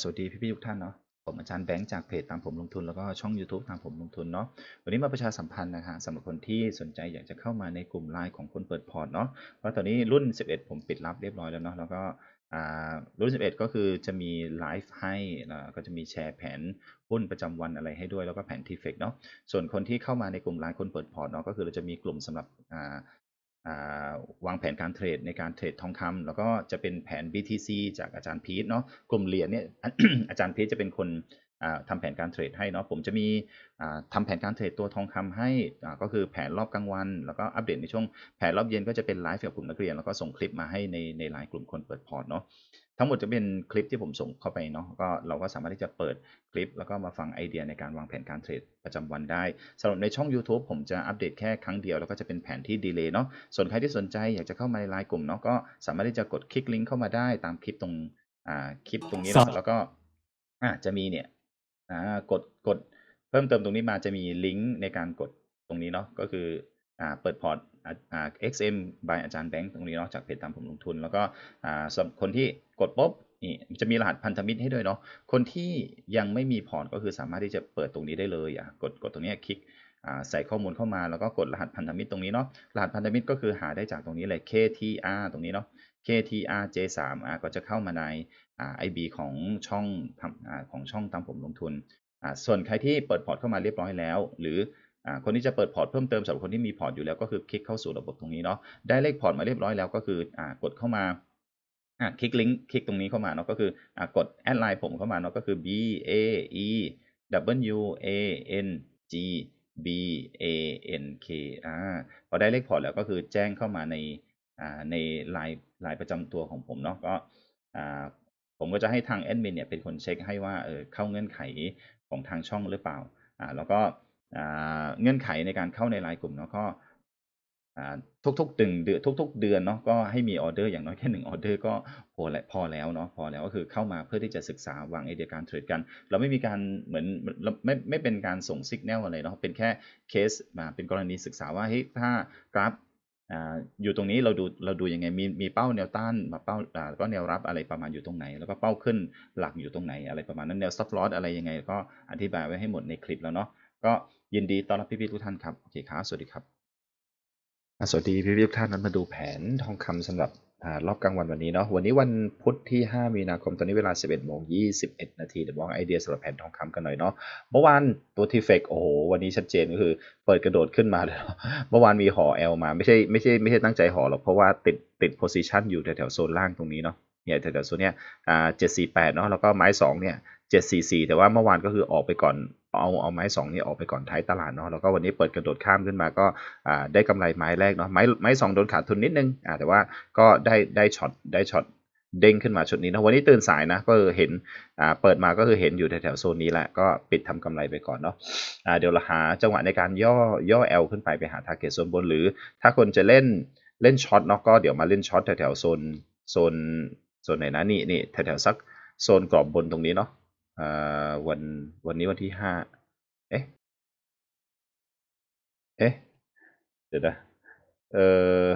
สวัสดีพี่ๆทุกท่านเนาะผมอาจารย์แบงค์จากเพจตามผมลงทุนแล้วก็ช่อง YouTube ตามผมลงทุนเนาะวันนี้มาประชาสัมพันธ์นะฮะสำหรับคนที่สนใจอยากจะเข้ามาในกลุ่มไลน์ของคนเปิดพอร์ตเนาะเพราะตอนนี้รุ่น 11 ผมปิดรับเรียบร้อยแล้วเนาะแล้วก็อ่ารุ่น 11 ก็คือจะมีไลฟ์ให้ก็จะมีแชร์แผนหุ้นประจำวันอะไรให้ด้วยแล้วก็แผนทีเฟกเนาะส่วนคนที่เข้ามาในกลุ่มไลน์คนเปิดพอร์ตเนาะก็คือเราจะมีกลุ่มสำหรับ วางแผนการเทรดในการเทรดทองคำแล้วก็จะเป็นแผน BTC จากอาจารย์พีทเนาะกลุ่มเหรียญเนี่ยอาจารย์พีทจะเป็นคน ทำแผนการเทรดให้เนาะผมจะมีอ่าทำแผนการเทรดตัวทองคำให้อ่าก็คือแผนรอบกลางวัน แล้วก็อัปเดตในช่วงแผนรอบเย็นก็จะเป็นไลฟ์กับกลุ่มนักเรียนแล้วก็ส่งคลิปมาให้ในในไลน์กลุ่มคนเปิดพอร์ตเนาะทั้งหมดจะเป็นคลิปที่ผมส่งเข้าไปเนาะก็เราก็สามารถที่จะเปิดคลิป แล้วก็มาฟังไอเดียในการวางแผนการเทรดประจำวันได้สำหรับในช่อง YouTube ผมจะอัปเดตแค่ครั้งเดียวแล้วก็จะเป็นแผนที่ดีเลย์เนาะส่วนใครที่สนใจอยากจะเข้ามาในไลน์กลุ่มเนาะก็สามารถที่จะกดคลิกลิงก์เข้ามาได้ตามคลิปตรงอ่าคลิปตรงนี้ครัเนาะบแล้วก็อ่าจะมีเนี่ย อ่ากดกดเพิ่มเติมตรงนี้มาจะมีลิงก์ในการกดตรงนี้เนาะก็คืออ่าเปิดพอร์ตอ่าอ่า XM by อาจารย์แบงค์ตรงนี้เนาะจากเพจตามผมลงทุน แล้วก็อ่าสำหรับคนที่กดปุ๊บนี่จะมีรหัสพันธมิตรให้ด้วยเนาะคนที่ยังไม่มีพอร์ตก็คือสามารถที่จะเปิดตรงนี้ได้เลยอะกดกดตรงนี้คลิกใส่ข้อมูลเข้ามาแล้วก็กดรหัสพันธมิตรตรงนี้เนาะรหัสพันธมิตรก็คือหาได้จากตรงนี้เลย KTR ตรงนี้เนาะ KTR J3 ก็จะเข้ามาใน อ่า IB ของช่องทำอของช่องตามผมลงทุนอ่าส่วนใครที่เปิดพอร์ตเข้ามาเรียบร้อยแล้ว หรืออ่าคนที่จะเปิดพอร์ตเพิ่มเติมสำหรับคนที่มีพอร์ตอยู่แล้วก็คือคลิกเข้าสู่ระบบตรงนี้เนาะได้เลขพอร์ตมาเรียบร้อยแล้วก็คืออ่ากดเข้ามาอ่าคลิกลิงก์คลิกตรงนี้เข้ามาเนาะก็คืออ่ากดแอดไลน์ผมเข้ามาเนาะก็คือ B A E W A N G B A N K อ่าพอได้เลขพอร์ตแล้วก็คือแจ้งเข้ามาในอ่าในไลน์ไลน์ประจำตัวของผมเนาะก็อ่า ผมก็จะให้ทางแอดมินเนี่ยเป็นคนเช็คให้ว่าเออเข้าเงื่อนไขของทางช่องหรือเปล่าอ่าแล้วก็อ่าเงื่อนไขในการเข้าในไลน์กลุ่มเนาะก็อ่าทุกๆตึงเดือนทุก ๆ เดือนเนาะก็ให้มีออเดอร์อย่างน้อยแค่หนึ่งออเดอร์ก็พอแล้วพอแล้วเนาะพอแล้วก็คือเข้ามาเพื่อที่จะศึกษาวางไอเดียการเทรดกัน เราไม่มีการเหมือนเราไม่ไม่เป็นการส่งสัญญาณอะไรเนาะเป็นแค่เคสมาเป็นกรณีศึกษาว่าเฮ้ยถ้ากราฟ อยู่ตรงนี้เราดูเราดูยังไงมีมีเป้าแนวต้านมาเป้าอ่าก็แนวรับอะไรประมาณอยู่ตรงไหน แล้วก็เป้าขึ้นหลักอยู่ตรงไหน อะไรประมาณนั้นแนวซับลอสอะไรยังไง ก็อธิบายไว้ให้หมดในคลิปแล้วเนาะก็ยินดีต้อนรับพี่ๆทุกท่านครับโอเคครับสวัสดีครับสวัสดีพี่ๆทุกท่านนั้นมาดูแผนทองคำสำหรับ รอบกลางวันวันนี้เนาะวันนี้วันพุธที่ 5 มีนาคมตอนนี้เวลา 11โมง21 นาทีเดี๋ยวมองไอเดียสำหรับแผนทองคำกันหน่อยเนาะเมื่อวานตัวทีเฟกโอ้โหวันนี้ชัดเจนก็คือเปิดกระโดดขึ้นมาเลยเมื่อวานมีห่อ L มาไม่ใช่ไม่ใช่ไม่ใช่ตั้งใจห่อหรอกเพราะว่าติดติดโพซิชันอยู่แถวๆโซนล่างตรงนี้เนาะเนี่ยแถวๆโซนเนี้ยอ่า748เนาะแล้วก็ไม้2เนี่ย 744 แต่ว่าเมื่อวานก็คือออกไปก่อนเอาเอาไม้2นี่ออกไปก่อนท้ายตลาดเนาะแล้วก็วันนี้เปิดกระโดดข้ามขึ้นมาก็ได้กำไรไม้แรกเนาะไม้ไม้สองโดนขาดทุนนิดนึงแต่ว่าก็ได้ได้ช็อตได้ช็อตเด้งขึ้นมาชุดนี้นะวันนี้ตื่นสายนะก็เห็นเปิดมาก็คือเห็นอยู่แถวๆโซนนี้แหละก็ปิดทำกำไรไปก่อนเนาะอ่าเดี๋ยวเราหาจังหวะในการย่อย่อ L ขึ้นไปไปหา target โซนบน หรือถ้าคนจะเล่นเล่นช็อตเนาะก็เดี๋ยวมาเล่นช็อตแถวๆโซนโซนโซนไหนนะนี่นี่แถวๆสักโซนกรอบบนตรงนี้เนาะ วันวันนี้วันที่ห้าเอ๊ะเอ๊ะเดี๋ยวนะเออ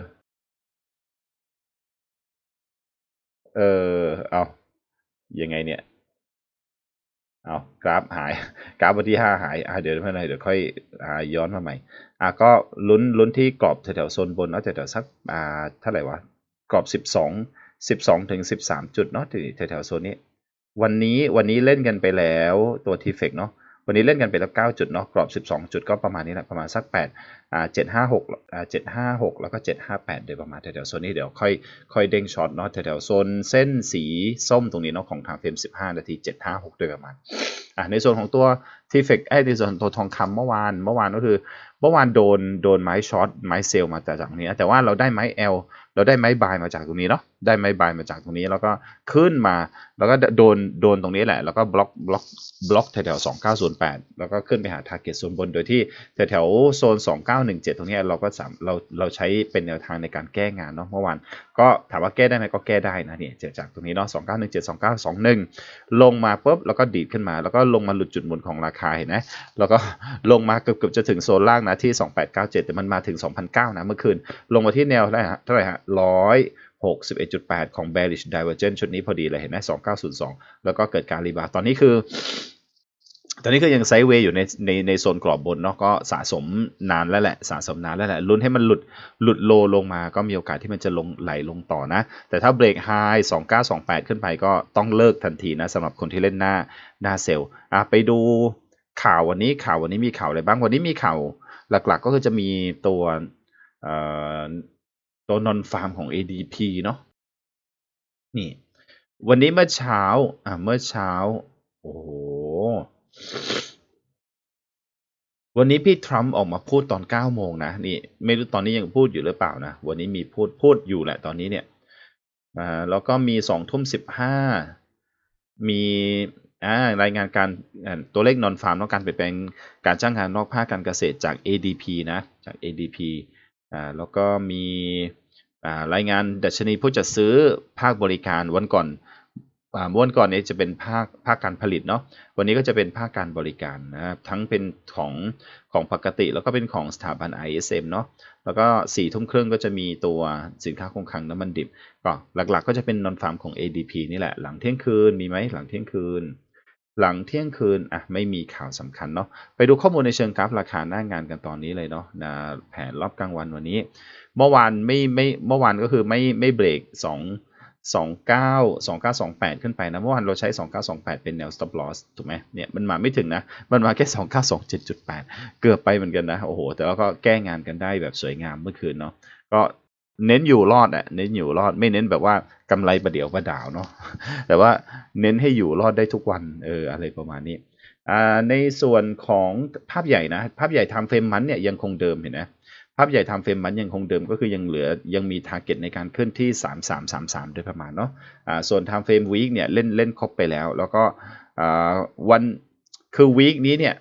เออเอายังไงเนี่ยเอากราฟหาย กราฟวันที่ห้าหายอ่าเดี๋ยวไม่เป็นไรเดี๋ยวค่อยอ่าย้อนมาใหม่อ่าก็ลุ้นลุ้นที่กรอบแถวๆโซนบนเนาะแถวๆสักอ่าเท่าไหร่วะกรอบสิบสองสิบสองถึงสิบสามจุดเนาะแถวๆโซนนี้ วันนี้วันนี้เล่นกันไปแล้วตัวทีเฟกเนาะวันนี้เล่นกันไปแล้วเก้าจุดเนาะกรอบสิบสองจุดก็ประมาณนี้แหละประมาณสักแปดอ่าเจ็ดห้าหกอ่าเจ็ดห้าหกแล้วก็เจ็ดห้าแปดโดยประมาณแถวๆโซนนี้เดี๋ยวค่อยค่อยเด้งช็อตเนาะแถวๆโซนเส้นสีส้มตรงนี้เนาะของทางเฟรมสิบห้านาทีเจ็ดห้าหกโดยประมาณอะในส่วนของตัวทีเฟกไอ้ในส่วนตัวทองคำเมื่อวานเมื่อวานก็คือ เมื่อวานโดนโดนไม้ช็อตไม้เซลล์มาจากตรงนี้ แต่ว่าเราได้ไม้ L เราได้ไม้บายมาจากตรงนี้เนาะ ได้ไม้บายมาจากตรงนี้ แล้วก็ขึ้นมา แล้วก็โดนโดนตรงนี้แหละ แล้วก็บล็อกบล็อกบล็อกแถวๆสองเก้าศูนย์แปดแล้วก็ขึ้นไปหาทาร์เก็ตโซนบน โดยที่แถวๆโซนสองเก้าหนึ่งเจ็ดตรงนี้เราก็สามเราเราใช้เป็นแนวทางในการแก้งานเนาะเมื่อวานก็ถามว่าแก้ได้ไหมก็แก้ได้นะเนี่ยจากตรงนี้เนาะสองเก้าหนึ่งเจ็ดสองเก้าสองหนึ่งลงมาปุ๊บแล้วก็ดีดขึ้นมา แล้วก็ลงมาหลุดจุดหมุนของราคาเห็นไหมแล้วก็ลงมาเกือบเกือบจะถึงโซนล่างนะที่ 2897 แต่มันมาถึง 2,009 นะเมื่อคืน ลงมาที่แนวเท่าไหร่ฮะเท่าไหร่ฮะร้อย 61.8 ของ bearish divergence ชุดนี้พอดีเลยเห็นไหม2902 แล้วก็เกิดการรีบาวตอนนี้คือ ตอนนี้ก็ยังไซด์เวย์อยู่ในในในโซนกรอบบนเนาะก็สะสมนานแล้วแหละ สะสมนานแล้วแหละลุ้นให้มันหลุดหลุดโลลงมาก็มีโอกาสที่มันจะลงไหลลงต่อนะ แต่ถ้าเบรกไฮ2928 ขึ้นไปก็ต้องเลิกทันทีนะสำหรับคนที่เล่นหน้าหน้าเซลล์อะไปดูข่าววันนี้ข่าววันนี้มีข่าวอะไรบ้างวันนี้มีข่าวหลักๆ ก็คือจะมีตัวเอ่อ ตัวนอนฟาร์มของ ADP เนาะนี่ วันนี้เมื่อเช้า อะเมื่อเช้า โอ้โห วันนี้พี่ทรัมป์ออกมาพูดตอน9โมงนะนี่ ไม่รู้ตอนนี้ยังพูดอยู่หรือเปล่านะ วันนี้มีพูดพูดอยู่แหละตอนนี้เนี่ยอ่าแล้วก็มี2ทุ่ม15มีอ่ารายงานการตัวเลขนอนฟาร์มแล้วการเปลี่ยนแปลงการจ้างงานนอกภาคการเกษตรจาก ADP นะจาก ADP อ่าแล้วก็มีอ่ารายงานดัชนีผู้จัดซื้อภาคบริการวันก่อนอ่าวันก่อนนี้จะเป็นภาคภาคการผลิตเนาะวันนี้ก็จะเป็นภาคการบริการนะครับทั้งเป็นของของปกติ แล้วก็เป็นของสถาบัน ISM เนาะแล้วก็สี่ทุ่มครึ่งก็จะมีตัวสินค้าคงคลังน้ำมันดิบก็หลักๆ ก็จะเป็นนอนฟาร์มของ ADP นี่แหละหลังเที่ยงคืนมีไหมหลังเที่ยงคืน หลังเที่ยงคืนอะไม่มีข่าวสำคัญเนาะไปดูข้อมูลในเชิงกราฟราคาหน้างานกันตอนนี้เลยเนาะนะแผนรอบกลางวันวันนี้ เมื่อวานไม่ไม่เมื่อวานก็คือไม่ไม่เบรก2 29 2928 ขึ้นไปนะ เมื่อวานเราใช้ 2928 เป็นแนว stop loss ถูกไหมเนี่ยมันมาไม่ถึงนะ มันมาแค่ 2927.8 เกือบไปเหมือนกันนะ โอ้โห แต่ว่าก็แก้งานกันได้แบบสวยงามเมื่อคืนเนาะก็ เน้นอยู่รอดอะเน้นอยู่รอดไม่เน้นแบบว่ากำไรประเดี๋ยวประดาวเนาะแต่ว่าเน้นให้อยู่รอดได้ทุกวันเอออะไรประมาณนี้อ่าในส่วนของภาพใหญ่นะภาพใหญ่ทำเฟรมมันเนี่ยยังคงเดิมเห็นไหมภาพใหญ่ทำเฟรมมันยังคงเดิมก็คือยังเหลือยังมีทาร์เก็ตในการขึ้นที่ 3333 โดยประมาณเนาะอ่าส่วนทำเฟรมวีคเนี่ยเล่นเล่นครบไปแล้ว แล้วก็อ่าวันคือวีคนี้เนี่ย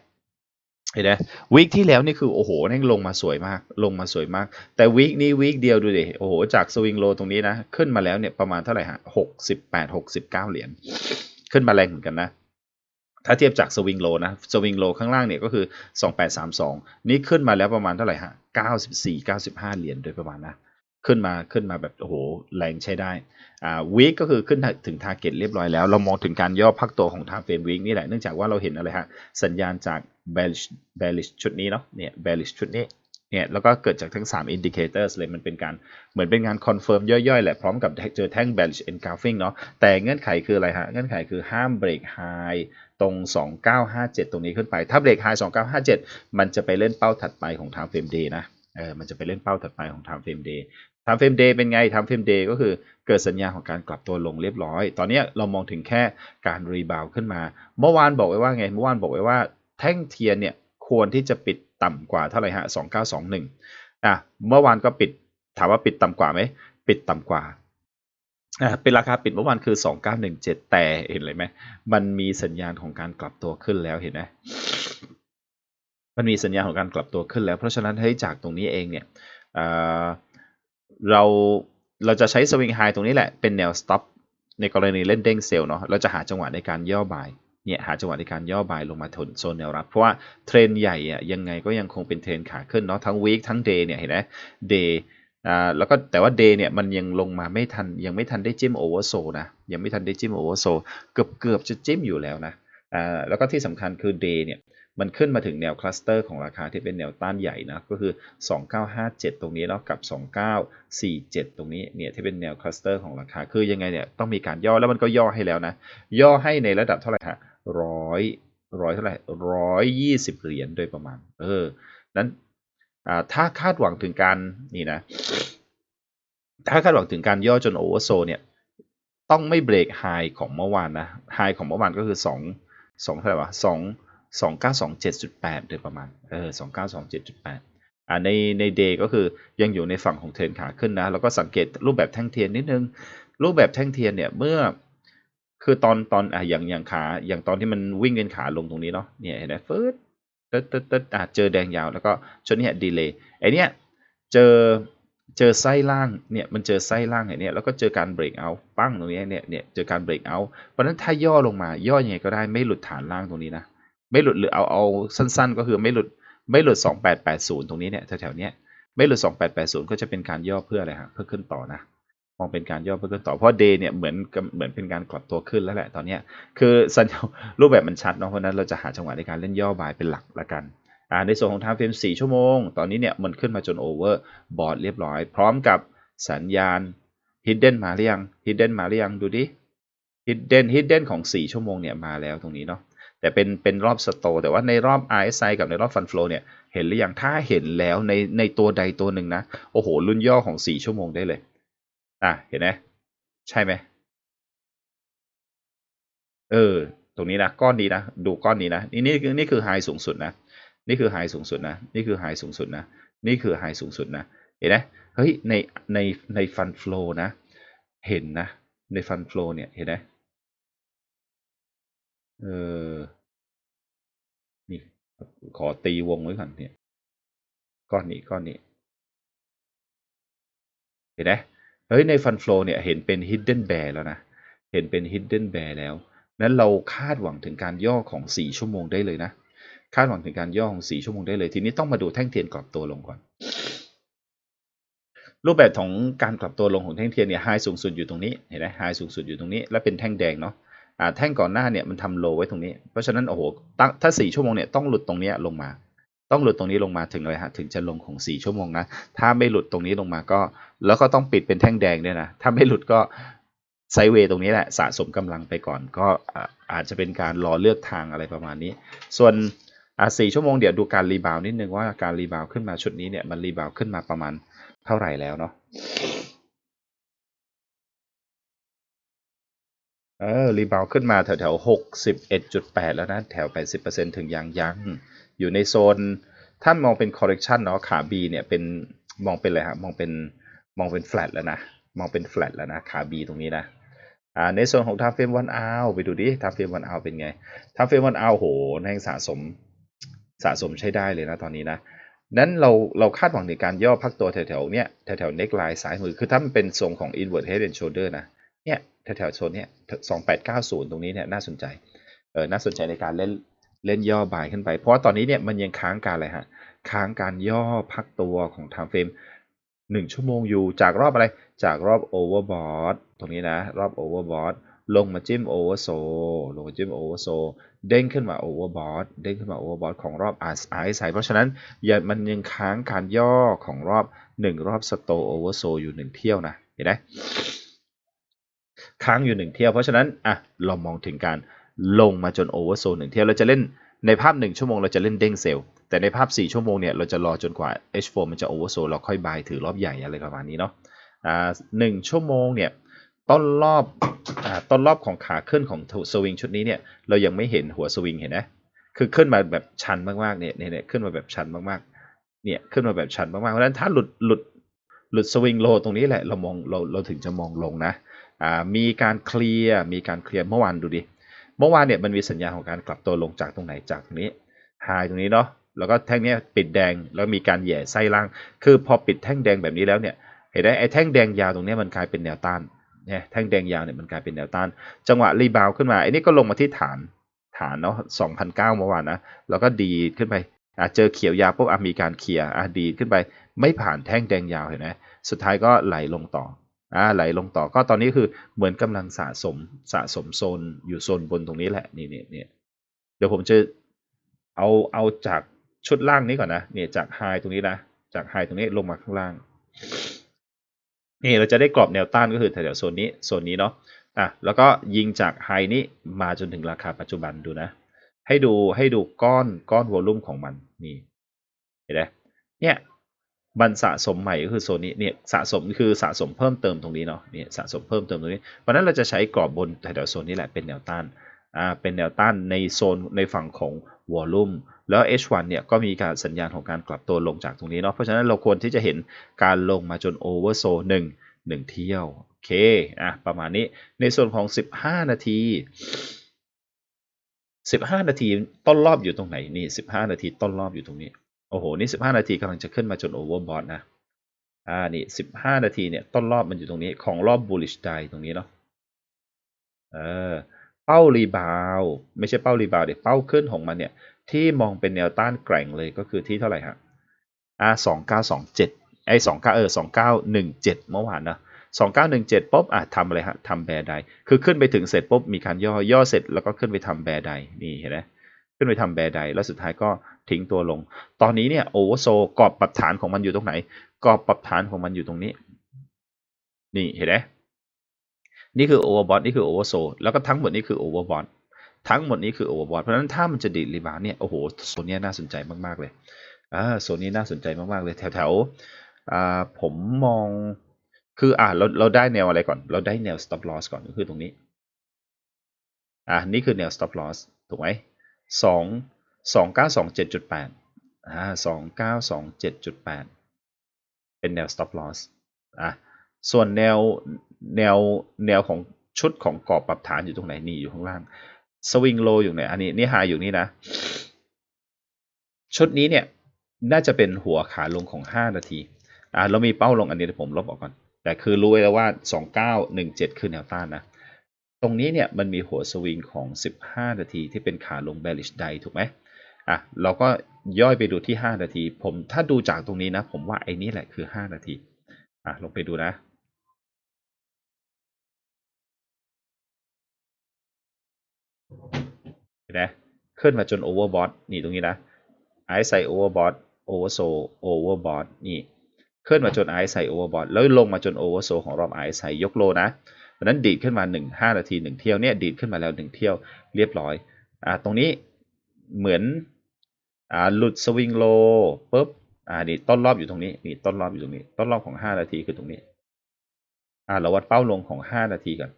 เห็นไหมวีคที่แล้วนี่คือโอ้โหแม่งลงมาสวยมาก ลงมาสวยมาก แต่วีคนี้วีคเดียวดูดิโอ้โหจากสวิงโลตรงนี้นะ ขึ้นมาแล้วเนี่ยประมาณเท่าไหร่ฮะ68 69เก้าเหรียญขึ้นมาแรงเหมือนกันนะถ้าเทียบจากสวิงโลนะสวิงโลข้างล่างเนี่ยก็คือ 2832 นี่ขึ้นมาแล้วประมาณเท่าไหร่ฮะ 94 95 เหรียญโดยประมาณนะ ขึ้นมาขึ้นมาแบบโอ้โหแรงใช้ได้อ่าวีคก็คือขึ้นถึงทาร์เก็ตเรียบร้อยแล้ว เรามองถึงการย่อพักตัวของทางเฟรมวีคนี่แหละ เนื่องจากว่าเราเห็นอะไรฮะ สัญญาณจาก bearish bearish ชุดนี้เนาะเนี่ย bearish ชุดนี้เนี่ยแล้วก็เกิดจากทั้ง 3 indicators เลยมันเป็นการเหมือนเป็นงานคอนเฟิร์มย่อยๆ แหละ พร้อมกับเจอแท่ง bearish engulfing เนาะแต่เงื่อนไขคืออะไรฮะ เงื่อนไขคือห้ามเบรกไฮตรง 2957 ตรงนี้ขึ้นไป ถ้าเบรกไฮ2957 มันจะไปเล่นเป้าถัดไปของทางเฟรมเดย์นะเออมันจะไปเล่นเป้าถัดไปของทางเฟรมเดย์ทำเฟรมเดย์เป็นไงทำเฟรมเดย์ก็คือเกิดสัญญาของการกลับตัวลงเรียบร้อย ตอนนี้เรามองถึงแค่การรีบาวขึ้นมา เมื่อวานบอกไว้ว่าไง เมื่อวานบอกไว้ว่า แท่งเทียนเนี่ยควรที่จะปิดต่ำกว่าเท่าไหร่ฮะ2921อะเมื่อวานก็ปิดถามว่าปิดต่ำกว่าไหมปิดต่ำกว่าอ่าเป็นราคาปิดเมื่อวานคือ 2917 แต่เห็นเลยไหมมันมีสัญญาณของการกลับตัวขึ้นแล้วเห็นไหมมันมีสัญญาณของการกลับตัวขึ้นแล้ว เพราะฉะนั้นให้จากตรงนี้เองเนี่ยเราเราจะใช้สวิงไฮตรงนี้แหละเป็นแนวสต็อปในกรณีเล่นเด้งเซลล์เนาะเราจะหาจังหวะในการย่อบาย เนี่ยหาจังหวะในการย่อบายลงมาทนโซนแนวรับ เพราะว่าเทรนใหญ่อะยังไงก็ยังคงเป็นเทรนขาขึ้นเนาะทั้งวีคทั้งเดย์เนี่ยเห็นไหมเดย์อ่าแล้วก็แต่ว่าเดย์เนี่ยมันยังลงมาไม่ทันยังไม่ทันได้จิ้มโอเวอร์โซนะยังไม่ทันได้จิ้มโอเวอร์โซเกือบเกือบจะจิ้มอยู่แล้วนะอ่าแล้วก็ที่สำคัญคือเดย์เนี่ยมันขึ้นมาถึงแนวคลัสเตอร์ของราคาที่เป็นแนวต้านใหญ่นะก็คือ 2957 ตรงนี้แล้วกับ 2947 ตรงนี้เนี่ยที่เป็นแนวคลัสเตอร์ของราคาคือยังไงเนี่ยต้องมีการย่อแล้วมันก็ย่อให้แล้วนะย่อให้ในระดับเท่าไหร่ฮะ ร้อยร้อยเท่าไหร่ร้อยยี่สิบเหรียญโดยประมาณ เออ นั้นถ้าคาดหวังถึงการนี่นะ ถ้าคาดหวังถึงการย่อจนโอเวอร์โซเนี่ย ต้องไม่เบรกไฮของเมื่อวานนะไฮของเมื่อวานก็คือสองสองเท่าไหร่วะสองสองเก้าสองเจ็ดจุดแปดโดยประมาณ เออสองเก้าสองเจ็ดจุดแปดอ่าในในเดย์ก็คือยังอยู่ในฝั่งของเทรนขาขึ้นนะ แล้วก็สังเกตรูปแบบแท่งเทียนนิดนึง รูปแบบแท่งเทียนเนี่ยเมื่อ คือตอนตอนอะอย่างอย่างขาอย่างตอนที่มันวิ่งเป็นขาลงตรงนี้เนาะเนี่ยเห็นไหมฟืดตึ๊ดตึ๊ดตึ๊ดอะเจอแดงยาวแล้วก็ชนเนี่ยดีเลย์ไอเนี้ยเจอเจอไส้ล่างเนี่ยมันเจอไส้ล่างไอเนี้ยแล้วก็เจอการเบรกเอาปั้งตรงนี้เนี่ยเนี่ยเจอการเบรกเอาเพราะฉะนั้นถ้าย่อลงมาย่อยังไงก็ได้ไม่หลุดฐานล่างตรงนี้นะไม่หลุดหรือเอาเอาสั้น ๆ ก็คือไม่หลุดไม่หลุด 2880 ตรงนี้เนี่ยแถวๆเนี้ยไม่หลุด 2880 ก็จะเป็นการย่อเพื่ออะไรฮะเพื่อขึ้นต่อนะ มองเป็นการย่อเพื่อขึ้นต่อเพราะเดย์เนี่ยเหมือนเหมือนเป็นการกลับตัวขึ้นแล้วแหละตอนเนี้ยคือสัญญารูปแบบมันชัดเนาะเพราะนั้นเราจะหาจังหวะในการเล่นย่อบายเป็นหลักละกันอ่าในส่วนของ time frame 4 ชั่วโมง ตอนนี้เนี่ยมันขึ้นมาจน over บอร์ดเรียบร้อย พร้อมกับสัญญาณ hidden มาหรือยัง hidden มาหรือยังดูดิ hidden hidden ของ 4 ชั่วโมงเนี่ยมาแล้วตรงนี้เนาะแต่เป็นเป็นรอบสโตแต่ว่าในรอบ RSI กับในรอบ Fund Flow เนี่ยเห็นหรือยังถ้าเห็นแล้วในในตัวใดตัวหนึ่งนะโอ้โหรุ่นย่อของ 4 ชั่วโมงได้เลย อะ เห็นไหมใช่ไหมเออ ตรงนี้นะก้อนนี้นะดูก้อนนี้นะนี่นี่คือนี่คือไฮสูงสุดนะนี่คือไฮสูงสุดนะนี่คือไฮสูงสุดนะนี่คือไฮสูงสุดนะเห็นไหมเฮ้ยในในในฟันฟลูนะเห็นนะในฟันฟลูเนี่ยเห็นไหมเออนี่ขอตีวงไว้ก่อนเนี่ยก้อนนี้ก้อนนี้เห็นไหม เฮ้ยในฟันฟลูเนี่ยเห็นเป็น hidden bear แล้วนะ เห็นเป็น hidden bear แล้ว นั้นเราคาดหวังถึงการย่อของ 4 ชั่วโมงได้เลยนะ คาดหวังถึงการย่อของ 4 ชั่วโมงได้เลย ทีนี้ต้องมาดูแท่งเทียนกรอบตัวลงก่อน รูปแบบของการกลับตัวลงของแท่งเทียนเนี่ยไฮสูงสุดอยู่ตรงนี้ เห็นไหมไฮสูงสุดอยู่ตรงนี้ แล้วเป็นแท่งแดงเนาะอ่าแท่งก่อนหน้าเนี่ยมันทำโลไว้ตรงนี้ เพราะฉะนั้นโอ้โห ถ้า 4 ชั่วโมงเนี่ยต้องหลุดตรงนี้ลงมา ต้องหลุดตรงนี้ลงมาถึงเลยฮะถึงจะลงของ 4 ชั่วโมงนะ ถ้าไม่หลุดตรงนี้ลงมาก็ แล้วก็ต้องปิดเป็นแท่งแดงด้วยนะ ถ้าไม่หลุดก็ไซเวย์ตรงนี้แหละสะสมกำลังไปก่อน ก็อาจจะเป็นการรอเลือกทางอะไรประมาณนี้ ส่วนอาสี่ชั่วโมงเดี๋ยวดูการรีบาวนิดนึงว่าการรีบาวขึ้นมาชุดนี้เนี่ยมันรีบาวขึ้นมาประมาณเท่าไหร่แล้วเนาะเออรีบาวขึ้นมาแถวแถวหกสิบเอ็ดจุดแปดแล้วนะ แถวแปดสิบเปอร์เซ็นถึงยังยัง อยู่ในโซนถ้านมองเป็น correction เนาะขา B เนี่ยเป็นมองเป็นอะไรฮะมองเป็นมองเป็น flat แล้วนะมองเป็น flat แล้วนะขา B ตรงนี้นะอ่าในส่วนของ time frame one hour ไปดูดิ time frame one hour เป็นไง time frame one hour โหแห่งสะสมสะสมใช้ได้เลยนะตอนนี้นะนั้นเราเราคาดหวังในการย่อพักตัวแถวๆเนี้ยแถวๆ neckline ซ้ายมือคือถ้ามันเป็นทรงของ inward head and shoulder นะเนี่ยแถวๆโซนเนี้ย2890ตรงนี้เนี่ยน่าสนใจเออน่าสนใจในการเล่น เล่นย่อบ่ายขึ้นไป เพราะว่าตอนนี้เนี่ยมันยังค้างการอะไรฮะค้างการย่อพักตัวของ time frame 1ชั่วโมงอยู่จากรอบอะไร จากรอบ overbought ตรงนี้นะ รอบ overbought ลงมาจิ้ม oversold ลงมาจิ้ม oversold เด้งขึ้นมา overbought เด้งขึ้นมา overbought ของรอบ RSI เพราะฉะนั้นอย่ามันยังค้างการย่อของรอบ 1 รอบ store oversold อยู่ 1 เที่ยวนะ เห็นไหมค้างอยู่ 1 เที่ยว เพราะฉะนั้นอะเรามองถึงการ ลงมาจน oversold 1เที่ยวเราจะเล่นในภาพ 1 ชั่วโมงเราจะเล่นเด้งเซลล์แต่ในภาพ 4 ชั่วโมงเนี่ยเราจะรอจนกว่า H4 มันจะ oversold เราค่อยบายถือรอบใหญ่อะไรประมาณนี้เนาะอ่าหนึ่งชั่วโมงเนี่ยต้นรอบอ่าต้นรอบของขาขึ้นของสวิงชุดนี้เนี่ยเรายังไม่เห็นหัวสวิงเห็นไหมคือขึ้นมาแบบชันมากๆเนี่ยเนี่ยขึ้นมาแบบชันมากๆเนี่ยขึ้นมาแบบชันมากๆเพราะฉะนั้นถ้าหลุดหลุดหลุดสวิงโลตรงนี้แหละเรามองเราเราถึงจะมองลงนะอ่ามีการเคลียร์มีการเคลียร์เมื่อวานดูดิ เมื่อวานเนี่ยมันมีสัญญาณของการกลับตัวลงจากตรงไหนจากตรงนี้ไฮตรงนี้เนาะแล้วก็แท่งนี้ปิดแดงแล้วมีการแย่ไส้ล่าง คือพอปิดแท่งแดงแบบนี้แล้วเนี่ยเห็นไหมไอ้แท่งแดงยาวตรงนี้มันกลายเป็นแนวต้านเนี่ยแท่งแดงยาวเนี่ยมันกลายเป็นแนวต้าน จังหวะรีบาวขึ้นมาไอ้นี่ก็ลงมาที่ฐานฐานเนาะ2,009เมื่อวานนะแล้วก็ดีขึ้นไปอะเจอเขียวยาวปุ๊บอะมีการเคลียร์อะดีขึ้นไปไม่ผ่านแท่งแดงยาวเห็นไหมสุดท้ายก็ไหลลงต่อ อ่าไหลลงต่อก็ตอนนี้คือเหมือนกำลังสะสมสะสมโซนอยู่โซนบนตรงนี้แหละนี่นี่นี่เดี๋ยวผมจะเอาเอาจากชุดล่างนี้ก่อนนะเนี่ยจากไฮตรงนี้นะจากไฮตรงนี้ลงมาข้างล่างนี่เราจะได้กรอบแนวต้านก็คือแถวๆโซนนี้โซนนี้เนาะอะแล้วก็ยิงจากไฮนี้มาจนถึงราคาปัจจุบันดูนะ ให้ดูให้ดูก้อนก้อนวอลลุ่มของมันนี่เห็นไหมเนี่ย มันสะสมใหม่ก็คือโซนนี้เนี่ยสะสมคือสะสมเพิ่มเติมตรงนี้เนาะเนี่ยสะสมเพิ่มเติมตรงนี้เพราะนั้นเราจะใช้กรอบบนแถวโซนนี้แหละเป็นแนวต้านอ่าเป็นแนวต้านในโซนในฝั่งของวอลลุ่มแล้ว H1 เนี่ยก็มีการสัญญาณของการกลับตัวลงจากตรงนี้เนาะเพราะฉะนั้นเราควรที่จะเห็นการลงมาจน oversold 1 1เที่ยวโอเคอะประมาณนี้ในส่วนของ 15 นาที 15 นาทีต้นรอบอยู่ตรงไหนนี่ 15 นาทีต้นรอบอยู่ตรงนี้ โอ้โห นี่ 15 นาทีกำลังจะขึ้นมาจน overbought นะ อ่า นี่ 15 นาทีเนี่ย ต้นรอบมันอยู่ตรงนี้ ของรอบ bullish day ตรงนี้เนาะ เออ เป้ารีบาวไม่ใช่เป้ารีบาวเดี๋ยวเป้าขึ้นของมันเนี่ย ที่มองเป็นแนวต้านแกร่งเลยก็คือที่เท่าไหร่ฮะ อ่าสองเก้าสองเจ็ดไอ้สองเออสองเก้าหนึ่งเจ็ดเมื่อวานนะ2917ปุ๊บอะทำอะไรฮะทำแบร์ไดคือขึ้นไปถึงเสร็จปุ๊บมีการย่อย่อเสร็จแล้วก็ขึ้นไปทำแบร์ไดนี่เห็นไหมขึ้นไปทำแบร์ไดแล้วสุดท้ายก็ ทิ้งตัวลง ตอนนี้เนี่ยโอเวอร์โซกรอบปรับฐานของมันอยู่ตรงไหน กรอบปรับฐานของมันอยู่ตรงนี้ นี่เห็นไหมนี่คือโอเวอร์บอทนี่คือโอเวอร์โซแล้วก็ทั้งหมดนี้คือโอเวอร์บอททั้งหมดนี้คือโอเวอร์บอทเพราะฉะนั้นถ้ามันจะดีดรีบาวเนี่ยโอ้โหโซนนี้น่าสนใจมากๆเลยอ่าโซนนี้น่าสนใจมากๆเลย แถวๆอ่าผมมองคืออ่าเราเราได้แนวอะไรก่อน เราได้แนว stop loss ก่อนก็คือตรงนี้อ่านี่คือแนว stop loss ถูกไหมสอง สองเก้าสองเจ็ดจุดแปดอ่าสองเก้าสองเจ็ดจุดแปดเป็นแนว stop loss อะส่วนแนวแนวแนวของชุดของกรอบปรับฐานอยู่ตรงไหนนี่อยู่ข้างล่างสวิงโลอยู่ไหนอันนี้นี่หาอยู่นี่นะ ชุดนี้เนี่ยน่าจะเป็นหัวขาลงของ 5 นาทีอ่าเรามีเป้าลงอันนี้เดี๋ยวผมลบออกก่อน แต่คือรู้ไว้แล้วว่า 2917 คือแนวต้านนะ ตรงนี้เนี่ยมันมีหัวสวิงของ 15 นาทีที่เป็นขาลง bearish day ถูกไหม อะเราก็ย่อยไปดูที่ 5 นาที ผมถ้าดูจากตรงนี้นะ ผมว่าไอ้นี่แหละคือ 5 นาทีอะลงไปดูนะเห็นไหมขึ้นมาจน overbought นี่ตรงนี้นะไอซ์ใส่ overbought oversold overbought นี่ขึ้นมาจนไอซ์ใส่ overbought แล้วลงมาจน oversold ของรอบไอซ์ใส่ยกโลนะเพราะนั้นดีดขึ้นมา 1 5 นาที 1 เที่ยวเนี่ยดีดขึ้นมาแล้ว 1 เที่ยวเรียบร้อยอ่าตรงนี้เหมือน อ่าหลุดสวิงโลปุ๊บอ่านี่ต้นรอบอยู่ตรงนี้นี่ต้นรอบอยู่ตรงนี้ ต้นรอบของ5นาทีคือตรงนี้ อ่าเราวัดเป้าลงของ5นาทีกัน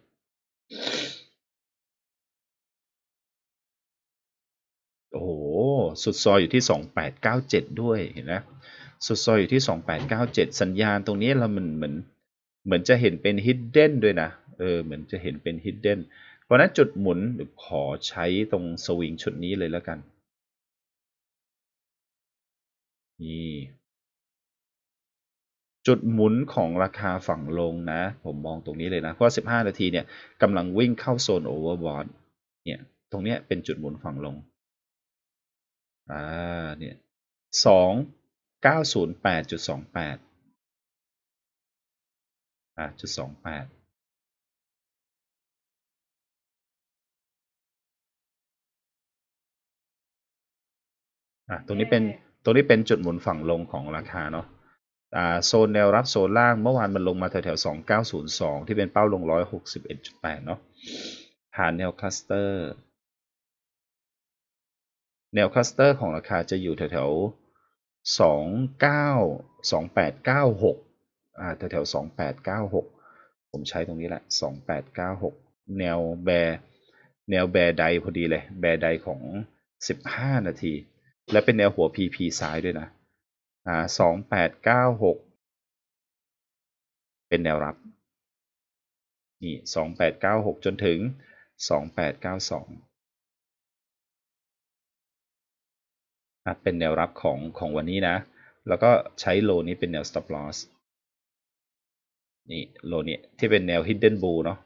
โอ้โห สุดซอยอยู่ที่ 2897 ด้วย เห็นไหมสุดซอยอยู่ที่ 2897 สัญญาณตรงนี้เรามันเหมือน เหมือนจะเห็นเป็น hidden ด้วยนะ เออ เหมือนจะเห็นเป็น hidden เพราะนั้นจุดหมุนขอใช้ตรงสวิงชุดนี้เลยแล้วกัน นี่จุดหมุนของราคาฝั่งลงนะ ผมมองตรงนี้เลยนะ เพราะ15 นาทีเนี่ยกำลังวิ่งเข้าโซนโอเวอร์บอทเนี่ย ตรงนี้เป็นจุดหมุนฝั่งลง อ่า เนี่ยสองเก้าศูนย์แปดจุดสองแปดอ่าจุดสองแปดอ่าตรงนี้เป็น ตรงนี้เป็นจุดหมุนฝั่งลงของราคาเนาะโซนแนวรับโซนล่างเมื่อวานมันลงมาแถวแถวสองเก้าศูนย์สองที่เป็นเป้าลงร้อยหกสิบเอ็ดจุดแปดเนาะผ่านแนวคลัสเตอร์ แนวคลัสเตอร์ของราคาจะอยู่แถวๆสองเก้าสองแปดเก้าหกอ่าแถวๆสองแปดเก้าหกผมใช้ตรงนี้แหละสองแปดเก้าหกแนวแบร์แนวแบร์ไดพอดีเลย แบร์ไดของสิบห้านาที และเป็นแนวหัว PP ซ้ายด้วยนะอ่าสองแปดเก้าหกเป็นแนวรับ นี่สองแปดเก้าหกจนถึงสองแปดเก้าสองเป็นแนวรับของของวันนี้นะ แล้วก็ใช้โลนี้เป็นแนว stop loss นี่โลนี้ที่เป็นแนว hidden bull เนาะ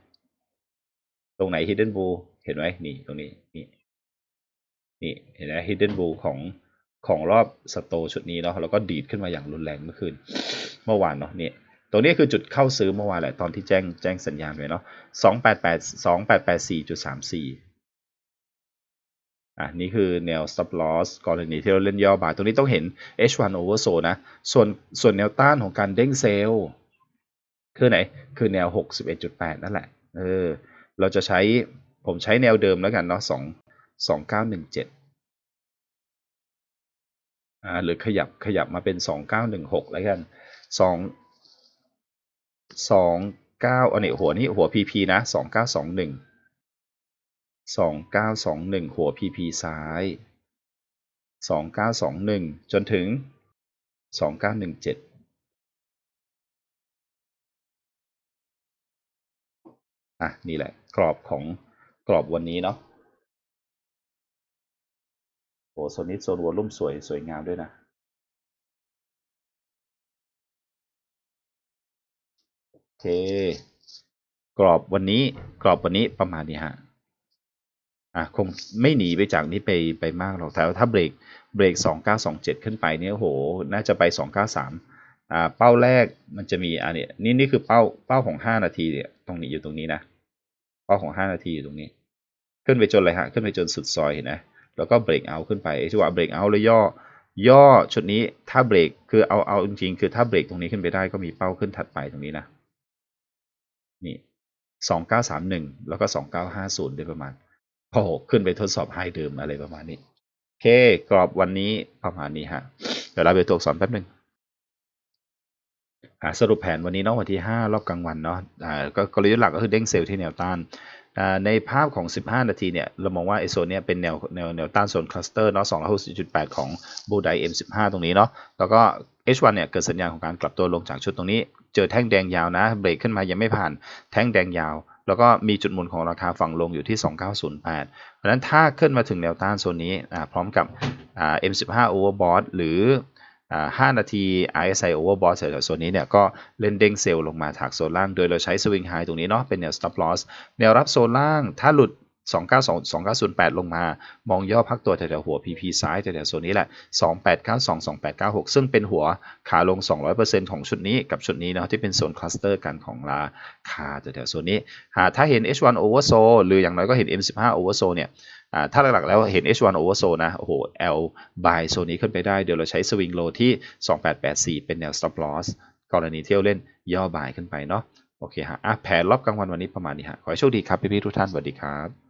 ตรงไหน hidden bull เห็นไหมนี่ตรงนี้นี่ นี่เห็นไหม hidden bull ของของรอบสโตชุดนี้เนาะแล้วก็ดีดขึ้นมาอย่างรุนแรงเมื่อคืนเมื่อวานเนาะนี่ตรงนี้คือจุดเข้าซื้อเมื่อวานแหละตอนที่แจ้งแจ้งสัญญาณไว้เนาะสองแปดแปดสองแปดแปดสี่จุดสามสี่อะนี่คือแนว stop loss กรณีที่เราเล่นย่อบายตรงนี้ต้องเห็น H1 oversold นะ ส่วนส่วนแนวต้านของการเด้งเซลล์คือไหน คือแนว 61.8 นั่นแหละ เออ เราจะใช้ ผมใช้แนวเดิมแล้วกันเนาะ2 2917อ่าหรือขยับขยับมาเป็น 2916 แล้วกัน 2 29อันนี้หัวนี้หัว PP นะ 2921สองเก้าสองหนึ่งหัว PP ซ้ายสองเก้าสองหนึ่งจนถึงสองเก้าหนึ่งเจ็ดอะนี่แหละกรอบของกรอบวันนี้เนาะ โอ้โซนนี้โซนวอลุ่มสวยสวยงามด้วยนะ โอเค กรอบวันนี้กรอบวันนี้ประมาณนี้ฮะอะคงไม่หนีไปจากนี้ไปไปมากหรอกแต่ถ้าเบรกเบรกสองเก้าสองเขึ้นไปเนี่ยโห น่าจะไปสองเก้าสามอ่าเป้าแรกมันจะมีอันนี้นี่นี่คือเป้าเป้าของห้านาทีเนี่ยตรงนี้อยู่ตรงนี้นะ เป้าของห้านาทีอยู่ตรงนี้ ขึ้นไปจนอะไรฮะ ขึ้นไปจนสุดซอยเห็นไหม แล้วก็เบรกเอาขึ้นไปจังหวะเบรกเอาแล้วย่อ ย่อชุดนี้ถ้าเบรกคือเอาเอาจริงๆคือถ้าเบรกตรงนี้ขึ้นไปได้ก็มีเป้าขึ้นถัดไปตรงนี้นะนี่สองเก้าสามหนึ่งแล้วก็สองเก้าห้าศูนย์โดยประมาณโอ้โหขึ้นไปทดสอบไฮเดิมอะไรประมาณนี้โอเค กรอบวันนี้ประมาณนี้ฮะเดี๋ยวเราไปตัวอักษรแป๊บหนึงอ่าสรุปแผนวันนี้เนาะวันที่ 5 รอบกลางวันเนาะก็กลยุทธ์หลักก็คือเด้งเซลล์ที่แนวต้าน ในภาพของ 15 นาทีเนี่ยเรามองว่าไอโซนเนี้ยเป็นแนวแนวแนวต้านโซนคลัสเตอร์เนาะ260.8 ของบูได M15 ตรงนี้เนาะแล้วก็ H1 เนี่ยเกิดสัญญาณของการกลับตัวลงจากชุดตรงนี้ เจอแท่งแดงยาวนะเบรกขึ้นมายังไม่ผ่านแท่งแดงยาว แล้วก็มีจุดหมุนของราคาฝั่งลงอยู่ที่ 2908 เพราะฉะนั้นถ้าขึ้นมาถึงแนวต้านโซนนี้อ่าพร้อมกับอ่า M15 Overbought หรือ 5 นาที RSI Overbought แถวๆโซนนี้เนี่ยก็เล่นเด้งเซลล์ลงมาถากโซนล่าง โดยเราใช้ Swing High ตรงนี้เนาะเป็นแนว Stop Loss แนวรับโซนล่างถ้าหลุด292 2908 ลงมา มองย่อพักตัวแถวๆหัว PP ซ้ายแถวๆโซนนี้แหละ 2892 2896 ซึ่งเป็นหัวขาลง 200%ของชุดนี้กับชุดนี้เนาะที่เป็นโซนคลัสเตอร์กันของราคาแถวๆโซนนี้ หาถ้าเห็น H1 Oversold หรืออย่างน้อยก็เห็น M15 Oversold เนี่ย ถ้าหลักๆแล้วเห็น H1 Oversold นะ โอ้โห L buy โซนนี้ขึ้นไปได้ เดี๋ยวเราใช้ Swing Low ที่ 2884 เป็นแนว Stop Loss กรณีเที่ยวเล่นย่อ buy ขึ้นไปเนาะ โอเคฮะะแผนรอบกลางวันวันนี้ประมาณนี้ฮะ ขอให้โชคดีครับพี่ๆทุกท่าน สวัสดีครับ